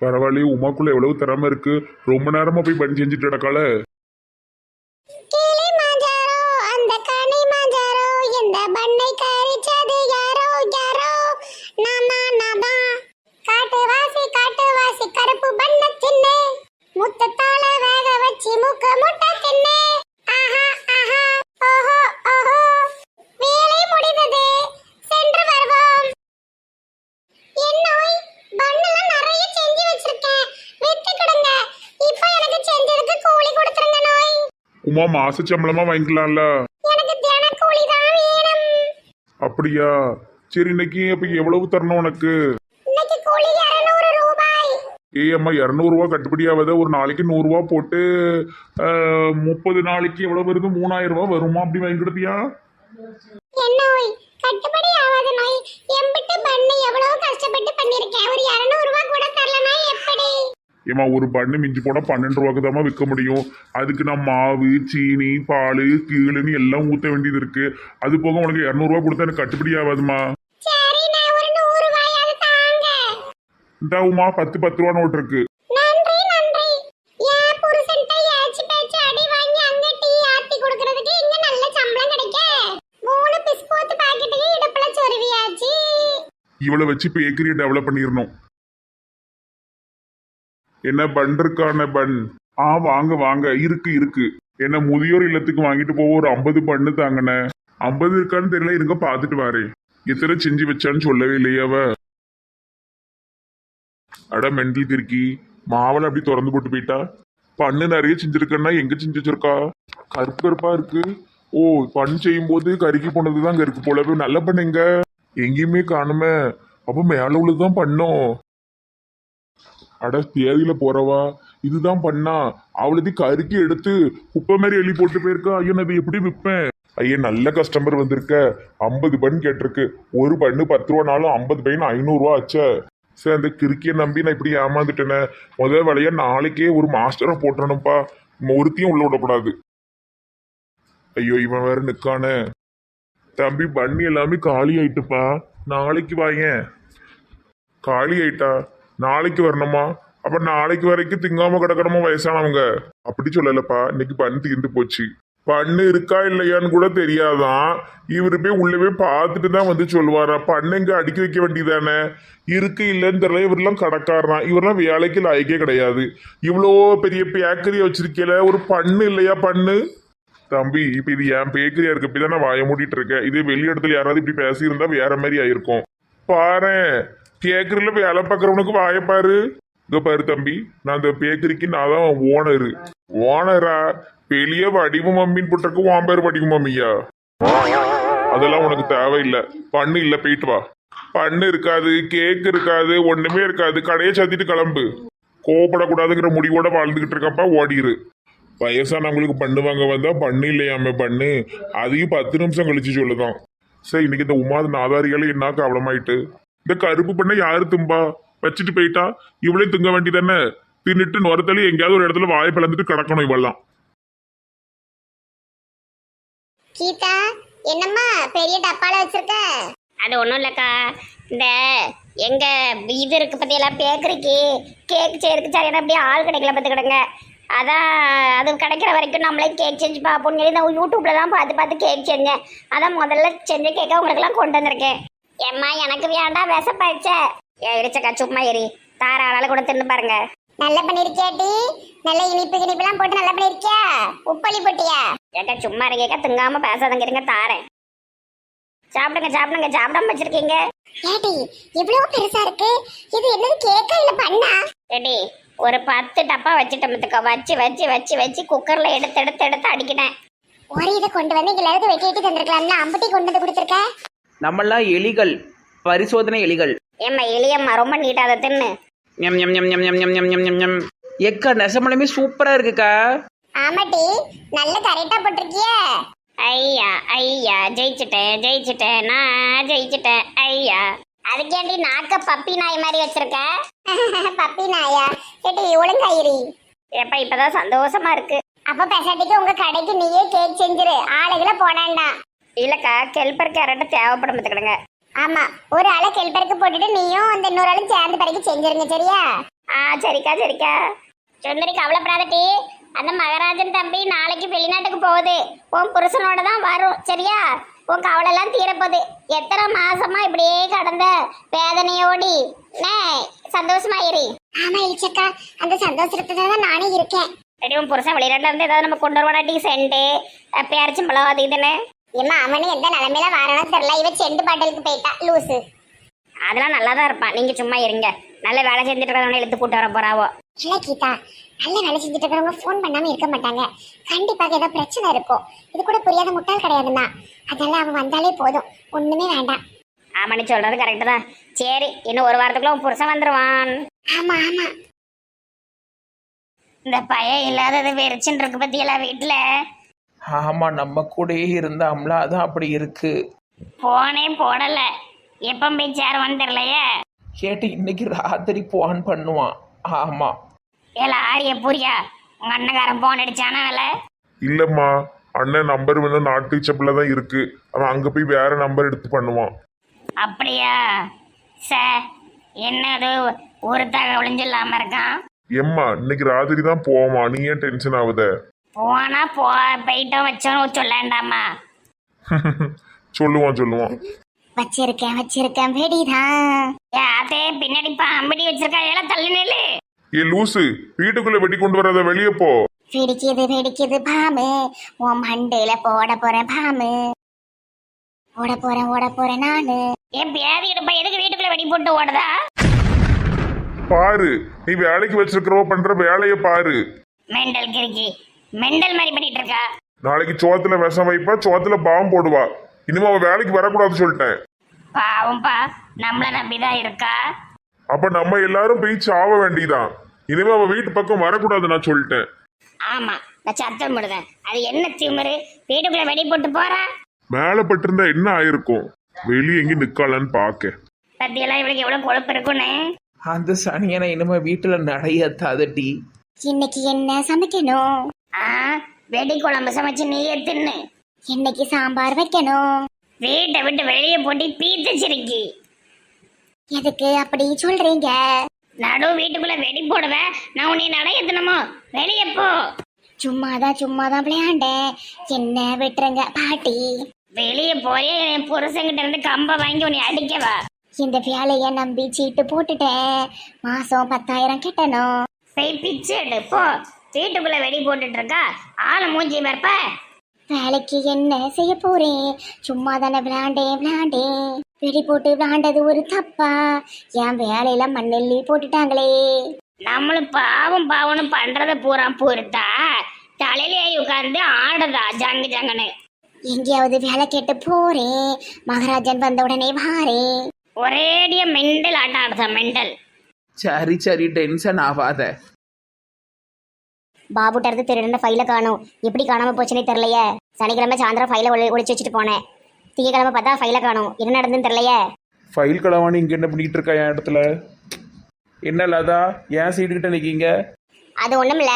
பரவாயில்லையே உமாக்குள்ள எவ்வளவு திறமை இருக்கு. ரொம்ப நேரமா போய் பணி செஞ்சுட்டு கிடக்கால கிளி மாஞ்சாரோ அந்த கனி மாஞ்சாரோ இந்த பண்ணை கரிச்சது யாரோ யாரோ நானா நானா காட்டு வாசி காட்டு வாசி கருப்பு பண்ண தின்னு முத்தத்தால வேக வச்சு மூக்க முட்டை தின்னு ஆஹா ஆஹா ஓஹோ ஓஹோ வேலை முடிந்தது சென்று வருவோம் என் நோய் பண்ணெல்லாம் நிறைய செஞ்சு வச்சிருக்கேன் வித்து கொடுங்க இப்போ எனக்கு செஞ்சதுக்கு கூலி கொடுத்துருங்க நோய் உமா மாச சம்பளமா வாங்கிக்கலாம்ல. அப்படியா? சரி இன்னைக்கு அப்ப எவ்வளவு தரணும் உனக்கு? ஏய் அம்மா இரநூறுவா கட்டுப்படியாவத ஒரு நாளைக்கு நூறுரூவா போட்டு முப்பது நாளைக்கு எவ்வளவு வருது? மூணாயிரம் ரூபாய் வருமா? அப்படி நோய். கட்டுப்படி ஏமா ஒரு பண்ணு மிஞ்சி போனால் பன்னெண்டு ரூபாக்கு தாம்மா விற்க முடியும். அதுக்கு நான் மாவு சீனி பால் கீழுன்னு எல்லாம் ஊற்ற வேண்டியது இருக்குது அது போக உனக்கு இரநூறுவா கொடுத்தா எனக்கு கட்டுப்படி ஆகாதுமா இந்தாவுமா பத்து பத்து ரூபா நோட் இருக்கு இவ்வளவு வச்சு பேக்கரியை டெவலப் பண்ணிடணும். என்ன பன் இருக்கான பன் ஆ வாங்க வாங்க. இருக்கு இருக்கு. என்ன முதியோர் இல்லத்துக்கு வாங்கிட்டு போக ஒரு ஐம்பது பண்ணு தாங்கண்ண. ஐம்பது இருக்கான்னு தெரியல இருங்க பார்த்துட்டு வாரேன். எத்தனை செஞ்சு வச்சான்னு சொல்லவே இல்லையே அவ. அட மெண்டல் திருக்கி மாவளை அப்படி திறந்து போட்டு போயிட்டா? பண்ணு நிறைய செஞ்சிருக்கன்னா எங்க செஞ்சு வச்சிருக்கா? கருப்பு கருப்பா இருக்கு. ஓ பண் செய்யும் போது கருக்கி போனதுதான் அங்க இருக்கு போலவே. நல்ல பண்ணுங்க எங்கேயுமே காணுமே. அப்ப மேல உள்ளதுதான் பண்ணோம். அட தேதியில போறவா? இதுதான் பண்ணா. அவளது கருக்கி எடுத்து குப்பை மாதிரி எலி போட்டு போயிருக்கா? ஐயோ நான் இதை எப்படி விற்பேன் ஐயா நல்ல கஸ்டமர் வந்திருக்க. ஐம்பது பன் கேட்டிருக்கு. ஒரு பண்ணு பத்து ரூபானாலும் ஐம்பது பையன் ஐநூறுரூவா ஆச்சே. சரி அந்த கிறுக்கியை நம்பி நான் இப்படி ஏமாந்துட்டேனே. முதல் வேலையா நாளைக்கே ஒரு மாஸ்டரை போட்டுறணும்ப்பா ஒருத்தையும் உள்ள விடக்கூடாது. ஐயோ இவன் வேற நிக்கானே. தம்பி பண்ணி எல்லாமே காலி ஆயிட்டுப்பா. நாளைக்கு வாயேன். காலி ஆயிட்டா? நாளைக்கு வரணுமா? அப்ப நாளைக்கு வரைக்கும் திங்காம கிடக்கணுமா வயசானவங்க? அப்படி சொல்லலப்பா இன்னைக்கு பண்ணு தீர்ந்து போச்சு. பண்ணு இருக்கா இல்லையான்னு கூட தெரியாதான். இவரு போய் உள்ள போய் பார்த்துட்டு தான் வந்து சொல்லுவாரா பண்ணு இங்க அடுக்கி வைக்க வேண்டியதானே? இருக்கு இல்லைன்னு தெரியல இவரெல்லாம் கடைக்காரனா? இவரெல்லாம் வேலைக்கு லாய்க்கே கிடையாது. இவ்வளோ பெரிய பேக்கரி வச்சிருக்கல ஒரு பண்ணு இல்லையா பண்ணு தம்பி இப்ப இது என் பேக்கரியா இருக்கு இப்படி நான் வாய மூடிட்டு இருக்கேன் இதே வெளி இடத்துல யாராவது இப்படி பேசியிருந்தா வேற மாதிரி ஆயிருக்கும். பாரேன். பேக்கரியில வேலை பார்க்கறவனுக்கு வாயப்பாரு பாரு. இங்க பாரு தம்பி நான் அந்த பேக்கரிக்கு நான் தான் ஓனரு ஓனரா பெரிய வடிவு மம்மின்னு போட்டிருக்கு உன் பேர் வடிவு மம்மியா? அதெல்லாம் உனக்கு தேவையில்லை. பண்ணு இல்லை போயிட்டு வா. பண்ணு இருக்காது கேக் இருக்காது ஒண்ணுமே இருக்காது. கடையை சாத்திட்டு கிளம்பு. கோவப்படக்கூடாதுங்கிற முடிவோட வாழ்ந்துகிட்டு இருக்கப்பா ஓடிரு. வயசானவங்களுக்கு பண்ணுவாங்க வந்தா பண்ணு இல்லையாமே பண்ணு. அதையும் பத்து நிமிஷம் கழிச்சு சொல்லுதான். சரி இன்னைக்கு இந்த உமாதன் நாதாரிகளை என்ன கவலமாயிட்டு இந்த கருப்பு பண்ண யாரு தும்பா? வச்சுட்டு போயிட்டா? இவளே துங்க வேண்டியதானே? தின்னுட்டு நுரத்தலி எங்கேயாவது ஒரு இடத்துல வாயை பிளந்துட்டு கிடக்கணும் இவெல்லாம். கீதா என்னம்மா பெரிய டப்பால வச்சிருக்க? அது ஒன்றும் இல்லைக்கா. இந்த எங்க இது இருக்கு பற்றியெல்லாம் பேக்கரிக்கு கேக் செய்யறதுக்கு சரியான அப்படியே ஆள் கிடைக்கல பார்த்துக்கிடுங்க. அதான் அது கிடைக்கிற வரைக்கும் நம்மளே கேக் செஞ்சு பார்ப்போம்னு சொல்லி நான் யூடியூப்ல தான் பார்த்து பார்த்து கேக் செஞ்சேன். அதான் முதல்ல செஞ்ச கேக்கை உங்களுக்கெல்லாம் கொண்டு வந்திருக்கேன். ஏம்மா எனக்கு வேண்டாம் விசப்பாயிச்ச ஏ இடிச்சக்கா சும்மா எரி தார ஆளால கூட தின்னு பாருங்க. நல்ல பண்ணிருக்கியாட்டி நல்ல இனிப்பு இனிப்புலாம் போட்டு நல்லா பண்ணிருக்கியா? உப்பளி போட்டியா? ஏக்கா சும்மா இருக்கேக்கா திங்காம பேசாதங்க இருங்க தாரேன். சாப்பிடுங்க சாப்பிடுங்க சாப்பிடாம வச்சிருக்கீங்க. ஏடி இவ்வளவு பெருசா இருக்கு. இது என்னது கேக்கா இல்ல பண்ணா? ரெடி ஒரு பத்து டப்பா வச்சுட்டு மத்துக்க வச்சு வச்சு வச்சு வச்சு குக்கர்ல எடுத்து எடுத்து எடுத்து அடிக்கினேன் ஒரு இதை கொண்டு வந்து இங்க எல்லாருக்கும் வெட்டி வெட்டி தந்திருக்கலாம்ல? அம்பட்டி கொண்டு வந்து கொடுத்துருக்க? நம்மெல்லாம் எலிகள் பரிசோதனை எலிகள். ஏம்மா எலியம்மா ரொம்ப நீட்டா அதை தின்னு. எம் எம் எம் எம் எம் எம் எம் எம் எம் எம் எக்கா நெசமலமே சூப்பராக இருக்குக்கா. ஆமாட்டி நல்ல கரெக்டா போட்டிருக்கிய. ஐயா ஐயா ஜெயிச்சிட்டேன் ஜெயிச்சிட்டேன் நான் ஜெயிச்சிட்டேன் ஐயா. அதுக்கேண்டி நாக்க பப்பி நாய் மாதிரி வச்சிருக்க? பப்பி நாயா? ஏடி ஒழுங்காயிரி. ஏப்பா இப்பதான் சந்தோஷமா இருக்கு. அப்ப பெசாட்டிக்கு உங்க கடைக்கு நீயே கேக் செஞ்சிரு. ஆளுகளை போனாண்டா இல்லக்கா கெல்பர் கேரட் தேவைப்படும் பார்த்துக்கிடுங்க. ஆமா ஒரு ஆளை கெல்பருக்கு போட்டுட்டு நீயும் அந்த இன்னொரு ஆளும் சேர்ந்து பிறகு செஞ்சிருங்க சரியா? ஆ சரிக்கா சரிக்கா. சுந்தரி கவலைப்படாதட்டி அந்த மகராஜன் தம்பி நாளைக்கு வெளிநாட்டுக்கு போகுது. உன் புருஷனோட தான் வரும் சரியா? உன் கவலைலாம் தீரப்போகுது. எத்தனை மாசமா இப்படியே கடந்த வேதனையோடி? நே சந்தோஷமா இரு. ஆமா இச்சக்கா அந்த சந்தோஷத்துல தான் நானே இருக்கேன். ரெடி உன் புருஷன் வெளிநாட்டுல இருந்து ஏதாவது நம்ம கொண்டு வருவானா டீ சென்ட்டு பேரிச்சம்பழம் அது இதுன்னு ஏமா அவனு எந்த நிலைமையில வரானோ தெரியல. இவ செண்டு பாட்டலுக்கு போயிட்டா லூசு. அதெல்லாம் நல்லா தான் இருப்பான் நீங்க சும்மா இருங்க. நல்ல வேலை செஞ்சுட்டு இருக்கிறவனை இழுத்து கூட்டு வர போறாவோ. இல்ல கீதா நல்ல வேலை செஞ்சுட்டு இருக்கிறவங்க ஃபோன் பண்ணாம இருக்க மாட்டாங்க. கண்டிப்பாக ஏதோ பிரச்சனை இருக்கும். இது கூட புரியாத முட்டாள் கிடையாதுன்னா அதெல்லாம் அவன் வந்தாலே போதும். ஒண்ணுமே வேண்டாம். ஆமா நீ சொல்றது கரெக்டு தான். சரி இன்னும் ஒரு வாரத்துக்குள்ள உன் புருஷன் வந்துருவான். ஆமா ஆமா. இந்த பையன் இல்லாதது வெறிச்சுன்னு இருக்கு பத்தியெல்லாம் வீட்டுல. ஆமாம் நம்ம கூடயே இருந்தாம்ல அதான் அப்படி இருக்கு. போனே போடல. எப்ப போய் தெரியலையே கேட்டு இன்னைக்கு ராத்திரி போன் பண்ணுவான். ஆமாம் ஏல ஆரிய புரியா உங்க அண்ணகாரன் போன் அடிச்சானா வேலை? இல்லம்மா அண்ணன் நம்பர் வந்து நாட்டு செப்பில் தான் இருக்கு. அவன் அங்க போய் வேற நம்பர் எடுத்து பண்ணுவான். அப்படியா? ச என்னது ஒரு தகவலும் சொல்லாம இருக்கான்? எம்மா இன்னைக்கு ராத்திரி தான் போவோமா நீ ஏன் டென்ஷன் ஆகுத? போனா போ போயிட்டோம் வச்சோம் சொல்லேண்டாமா? சொல்லுவான் சொல்லுவான். வச்சிருக்கேன் வச்சிருக்கேன் வெடிதான் அதே பின்னாடி பாம்படி வச்சிருக்கா ஏல தள்ளி நில்லு. ஏ லூசு வீட்டுக்குள்ள வெட்டி கொண்டு வராத வெளியே போ. வெடிக்குது வெடிக்குது பாமு உன் மண்டையில போட போறேன் பாமு ஓட போறேன் ஓட போறேன் நானு. ஏன் பேதி எடுப்பா எதுக்கு வீட்டுக்குள்ள வெடி போட்டு ஓடுதா? பாரு நீ வேலைக்கு வச்சிருக்கிறவ பண்ற வேலையை பாரு. மெண்டல் கிறுக்கி. மெண்டல் மாதிரி பண்ணிட்டு இருக்கா? நாளைக்கு சோத்துல விஷம் வைப்பா சோத்துல பாவம் போடுவா. இனிமே அவ வேலைக்கு வரக்கூடாதுன்னு சொல்லிட்டேன். பாவம்பா நம்மள நம்பிதான் இருக்கா? அப்ப நம்ம எல்லாரும் போய் சாவ வேண்டியதான் இனிமே அவ வீட்டு பக்கம் வரக்கூடாது நான் சொல்லிட்டேன். ஆமா நான் சத்தம் போடுதேன் அது என்ன திமிரு? வீட்டுக்குள்ள வெடி போட்டு போறா? மேல பட்டிருந்தா என்ன ஆயிருக்கும்? வெளியே எங்கேயும் நிக்கலான்னு பாக்க பத்தியெல்லாம் இவளுக்கு எவ்வளவு கொழுப்பு இருக்குன்னு? அந்த சனியனை இனிமே வீட்டில் நடையத்தாதட்டி இன்னைக்கு என்ன சமைக்கணும்? ஆ வெடி குழம்பு சமைச்சு நீயே தின்னு. இன்னைக்கு சாம்பார் வைக்கணும். வீட்டை விட்டு வெளியே போட்டு பீத்து எதுக்கு அப்படி சொல்றீங்க? நடு வீட்டுக்குள்ள வெடி போடுவேன் நான் உன்னை நட எத்தனமோ வெளியே போ. சும்மாதான் சும்மாதான் விளையாண்டேன். என்ன விட்டுருங்க பாட்டி. வெளியே போறே என் புருஷங்கிட்ட இருந்து கம்ப வாங்கி உன்னை அடிக்கவா? இந்த வேலைய நம்பி சீட்டு போட்டுட்டேன். மாசம் பத்தாயிரம் கட்டணும். போய் பிச்சு எடு போ. வீட்டுக்குள்ள வெடி போட்டுட்டு இருக்கா ஆளை மூஞ்சி மறப்ப வேலைக்கு என்ன செய்ய போறேன் சும்மா தானே விளாண்டே விளாண்டே. வெடி போட்டு விளாண்டது ஒரு தப்பா? என் வேலையில மண்ணெல்லி போட்டுட்டாங்களே. நம்மளும் பாவம் பாவம்னு பண்றத பூரா பொறுத்தா தலையிலே உட்கார்ந்து ஆடுதா ஜங்கு ஜங்குன்னு. எங்கேயாவது வேலை கேட்டு போறேன் மகாராஜன் வந்த உடனே வாரேன் ஒரேடிய மெண்டல் ஆட்டம் ஆடுதா மெண்டல். சரி சரி டென்ஷன் ஆகாத. பாபுட்ட இருந்து திருடின ஃபைல காணும். எப்படி காணாம போச்சுன்னே தெரியலையே. சனிக்கிழமை சாயந்தரம் ஃபைல ஒளிச்சு வச்சுட்டு போனேன். திங்கக்கிழமை பார்த்தா ஃபைல காணும். என்ன நடந்துன்னு தெரியலையே. ஃபைல் களவாணி இங்கே என்ன பண்ணிட்டு இருக்கா என் இடத்துல? என்ன லதா? ஏன் சீட்டுக்கிட்ட நிற்கீங்க அது ஒண்ணும் இல்ல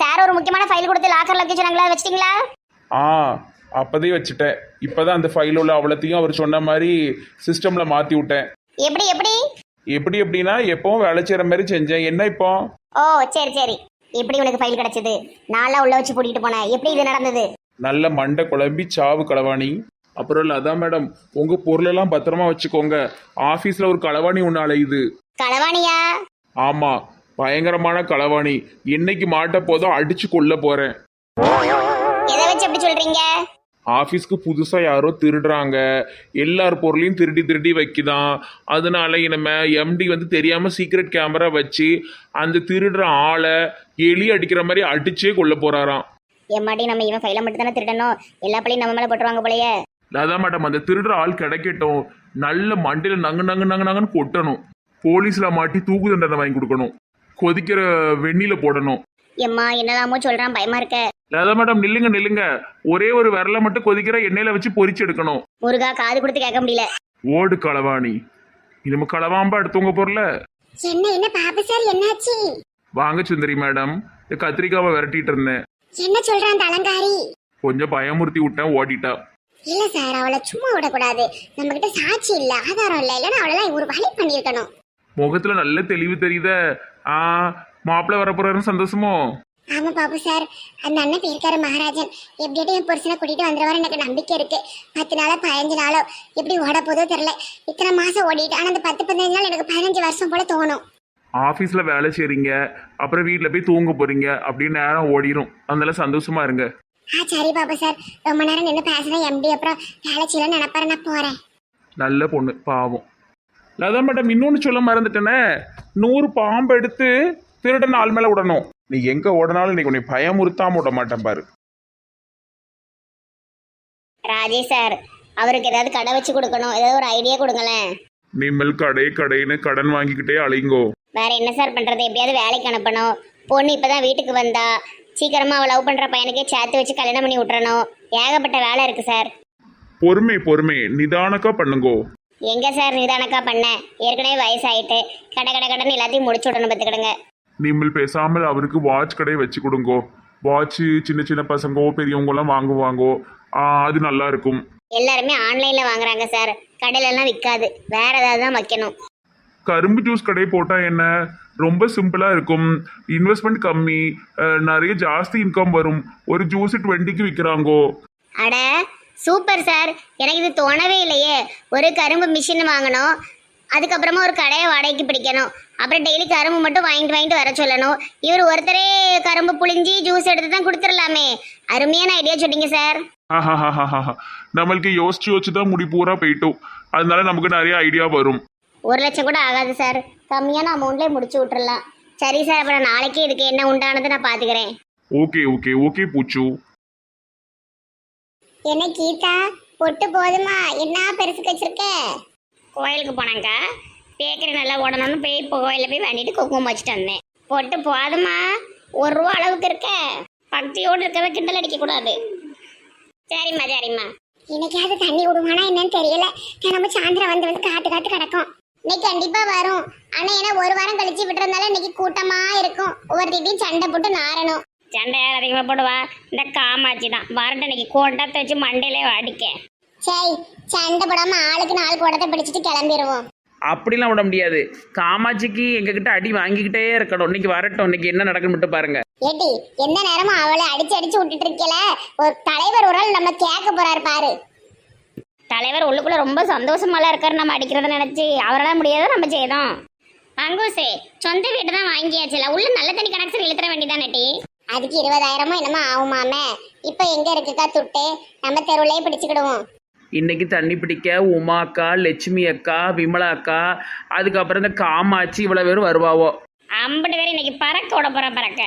சார் ஒரு முக்கியமான ஃபைல் கொடுத்து வச்சு சொன்னாங்களா? வச்சிட்டீங்களா? ஆ அப்போதே வச்சுட்டேன். இப்போ தான் அந்த ஃபைல் உள்ள அவ்வளோத்தையும் அவர் சொன்ன மாதிரி சிஸ்டமில் மாற்றி விட்டேன். எப்படி எப்படி? எப்படி எப்படின்னா எப்பவும் வேலை செய்கிற மாதிரி செஞ்சேன். என்ன இப்போ? ஓ சரி சரி. எப்படி உனக்கு ஃபைல் கிடைச்சது? நான்லாம் உள்ள வச்சு பூட்டிட்டு போனேன். எப்படி இது நடந்தது? நல்ல மண்டை குழம்பி சாவு களவாணி. அப்புறம் லதா மேடம் உங்கள் பொருளெல்லாம் பத்திரமா வச்சுக்கோங்க. ஆஃபீஸில் ஒரு களவாணி ஒன்று அலையுது. களவாணியா? ஆமாம் பயங்கரமான களவாணி. என்னைக்கு மாட்ட போதோ அடிச்சு கொல்ல போகிறேன் எதை வச்சு எப்படி சொல்றீங்க? ஆஃபீஸ்க்கு புதுசாக யாரோ திருடுறாங்க. எல்லார் பொருளையும் திருடி திருடி வைக்குதான். அதனால இனிமே எம்டி வந்து தெரியாமல் சீக்ரெட் கேமரா வச்சு அந்த திருடுற ஆளை எலி அடிக்கிற மாதிரி அடிச்சே கொல்ல போறாராம். எம்மாடி நம்ம இவன் ஃபைலை மட்டும் தானே திருடணும். எல்லா பள்ளியும் நம்ம மேல போட்டுருவாங்க போலயே. அதான் மேடம் அந்த திருடுற ஆள் கிடைக்கட்டும். நல்ல மண்டையில் நங்கு நங்கு நங்கு நங்குன்னு கொட்டணும். போலீஸில் மாட்டி தூக்கு தண்டனை வாங்கி கொடுக்கணும். கொதிக்கிற வெந்நில போடணும். எம்மா என்னலாமோ சொல்றான்? பயமா இருக்க. அதான் மேடம் நில்லுங்க நில்லுங்க. ஒரே ஒரு விரலை மட்டும் கொதிக்கிற எண்ணெயில வச்சு பொரிச்சு எடுக்கணும். முருகா காது கொடுத்து கேட்க முடியல. ஓடு களவாணி. இனிமே களவாம்பா எடுத்தவங்க பொருளை? என்ன என்ன பாபு சார் என்னாச்சு? வாங்க சுந்தரி மேடம். இந்த கத்திரிக்காவை விரட்டிட்டு இருந்தேன். என்ன சொல்றான் அந்த அலங்காரி? கொஞ்சம் பயமுறுத்தி விட்டேன் ஓடிட்டா. இல்ல சார் அவளை சும்மா விடக்கூடாது. நம்ம கிட்ட சாட்சி இல்ல ஆதாரம் இல்ல. இல்லன்னா அவளெல்லாம் ஒரு வழி பண்ணிருக்கணும் முகத்துல நல்ல தெளிவு தெரியுத. ஆ மாப்பிள்ளை வரப்போறாருன்னு சந்தோஷமோ? ஆமா பாபு சார். அந்த அண்ணன் போயிருக்காரு மகாராஜன். எப்படியாட்டும் என் புருஷனை கூட்டிட்டு வந்துருவாரு. எனக்கு நம்பிக்கை இருக்கு. பத்து நாளோ பதினஞ்சு நாளோ எப்படி ஓட போதோ தெரியல. இத்தனை மாசம் ஓடிட்டு ஆனா அந்த பத்து பதினஞ்சு நாள் எனக்கு பதினஞ்சு வருஷம் போல தோணும். ஆஃபீஸில் வேலை செய்றீங்க. அப்புறம் வீட்டில் போய் தூங்க போறீங்க. அப்படின்னு நேரம் ஓடிரும். அதனால சந்தோஷமா இருங்க. ஆ சரி பாபு சார். ரொம்ப நேரம் நின்று பேசினா எம்டி அப்புறம் வேலை செய்யலாம் நினைப்பாரு. நான் போறேன். நல்ல பொண்ணு. பாவம். லதா மேடம் இன்னொன்று சொல்ல மறந்துட்டேனே. நூறு பாம்பு எடுத்து திருடன் ஆள் மேலே விடணும் நீ எங்கே ஓடனாலும் நீ உன்னை பயமுறுத்தாம விட மாட்டேன் பாரு. ராஜேஷ் சார் அவருக்கு ஏதாவது கடை வச்சு கொடுக்கணும் ஏதாவது ஒரு ஐடியா கொடுங்களேன். நீங்கள் கடை கடைன்னு கடன் வாங்கிக்கிட்டே அலைங்கோ. வேற என்ன சார் பண்றது? எப்படியாவது வேலைக்கு அனுப்பணும். பொண்ணு இப்பதான் வீட்டுக்கு வந்தா. சீக்கிரமா அவ லவ் பண்ற பையனுக்கே சேர்த்து வச்சு கல்யாணம் பண்ணி விட்டுறணும். ஏகப்பட்ட வேலை இருக்கு சார். பொறுமை பொறுமை. நிதானக்கா பண்ணுங்கோ. எங்க சார் நிதானக்கா பண்ண? ஏற்கனவே வயசாயிட்டு. கடை கடை கடன் எல்லாத்தையும் முடிச்சு விடணும் பார்த்துக்கிடுங்க. நீங்கள் பேசாமல் அவருக்கு வாட்ச் கடை வச்சு கொடுங்கோ. வாட்ச் சின்ன சின்ன பசங்கோ பெரியவங்கலாம் வாங்குவாங்கோ. அது நல்லா இருக்கும். எல்லாருமே ஆன்லைன்ல வாங்குறாங்க சார் கடையில எல்லாம் விற்காது வேற ஏதாவது தான் வைக்கணும். கரும்பு ஜூஸ் கடை போட்டால் என்ன? ரொம்ப சிம்பிளாக இருக்கும். இன்வெஸ்ட்மெண்ட் கம்மி. அஹ், நிறைய ஜாஸ்தி இன்கம் வரும். ஒரு ஜூஸ் டுவெண்ட்டிக்கு விற்கிறாங்கோ அட சூப்பர் சார் எனக்கு இது தோணவே இல்லையே. ஒரு கரும்பு மிஷின் வாங்கணும். அதுக்கப்புறமா ஒரு கடையை வாடகைக்கு பிடிக்கணும். அப்புறம் டெய்லி கரும்பு மட்டும் வாங்கிட்டு வாங்கிட்டு வர சொல்லணும். இவர் ஒருத்தரே கரும்பு புளிஞ்சி ஜூஸ் எடுத்து தான் கொடுத்துடலாமே. அருமையான ஐடியா சொன்னீங்க சார். நம்மளுக்கு யோசிச்சு யோசிச்சு தான் முடி பூரா போயிட்டோம். அதனால நமக்கு நிறைய ஐடியா வரும். ஒரு லட்சம் கூட ஆகாது சார் கம்மியான அமௌண்ட்லேயே முடிச்சு விட்டுறலாம். சரி சார் அப்புறம் நாளைக்கு இதுக்கு என்ன உண்டானது நான் பார்த்துக்கிறேன் ஓகே ஓகே ஓகே பூச்சு. என்ன கீதா? பொட்டு போதுமா? என்ன பெருசுக்கு வச்சிருக்க கோயிலுக்கு போனாங்க பேக்கரி நல்லா ஓடணும்னு போய் இப்போ கோயிலில் போய் வேண்டிட்டு குங்குமம் வச்சுட்டு வந்தேன். போட்டு போதுமா ஒரு ரூபா அளவுக்கு இருக்க. பக்தியோடு இருக்கிறத கிண்டல் அடிக்கக்கூடாது சரிம்மா சரிம்மா. இன்னைக்காவது தண்ணி விடுவானா என்னன்னு தெரியல. தினமும் சாயந்தரம் வந்து வந்து காத்து காத்து கிடக்கும். இன்னைக்கு கண்டிப்பா வரும். ஆனா ஏன்னா ஒரு வாரம் கழிச்சு விட்டுறதுனால இன்னைக்கு கூட்டமா இருக்கும். ஒவ்வொரு ஒவ்வொருத்தையும் சண்டை போட்டு நாரணும் சண்டை யார் அதிகமாக போடுவா. இந்த காமாட்சி தான். வரட்டு இன்னைக்கு கோட்டை வச்சு மண்டையிலே அடிக்க. சரி சண்டை போடாம ஆளுக்கு நாலு கூடத்தை பிடிச்சிட்டு கிளம்பிடுவோம் அப்படிலாம் விட முடியாது. காமாட்சிக்கு எங்ககிட்ட அடி வாங்கிக்கிட்டே இருக்கணும். இன்னைக்கு வரட்டும். இன்னைக்கு என்ன நடக்குன்னு மட்டும் பாருங்க. ஏட்டி எந்த நேரமும் அவளை அடிச்சு அடிச்சு விட்டுட்டு இருக்கல? ஒரு தலைவர் ஒரு ஆள் நம்ம கேட்க போறாரு பாரு. தலைவர் உள்ளுக்குள்ள ரொம்ப சந்தோஷமாலாம் இருக்காரு. நம்ம அடிக்கிறத நினைச்சு அவரால் முடியாத நம்ம செய்தோம். அங்கூசே சொந்த வீடு தான் வாங்கியாச்சுல. உள்ள நல்ல தண்ணி கனெக்ஷன் இழுத்துற வேண்டியதானே டி? அதுக்கு இருபதாயிரமோ என்னமோ ஆகுமாமே. இப்ப எங்க இருக்குக்கா துட்டு? நம்ம தெருவுலயே பிடிச்சுக்கிடுவோம். இன்னைக்கு தண்ணி பிடிக்க உமா அக்கா லட்சுமி அக்கா விமலா அக்கா அதுக்கப்புறம் இந்த காமாட்சி இவ்வளோ பேரும் வருவாவோ? ஐம்பது பேர் இன்னைக்கு பறக்க விட போற பறக்க.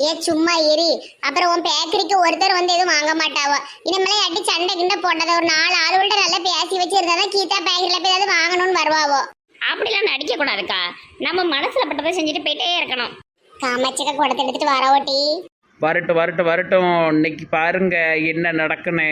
ஏ சும்மா இரு. அப்புறம் உன் பேக்கரிக்கு ஒருத்தர் வந்து எதுவும் வாங்க மாட்டாவோ. இனிமேலே அடி சண்டை கிண்ட போட்டதை ஒரு நாலு ஆளுகள்ட்ட நல்லா பேசி வச்சிருந்தா கீதா பேக்கரியில போய் ஏதாவது வாங்கணும்னு வருவாவோ. அப்படிலாம் நடிக்க கூடாதுக்கா நம்ம மனசுல பட்டதை செஞ்சுட்டு போயிட்டே இருக்கணும். காமாட்சிக்க குடத்தை எடுத்துட்டு வரவோட்டி வரட்டும் வரட்டும் வரட்டும். இன்னைக்கு பாருங்க என்ன நடக்குன்னு.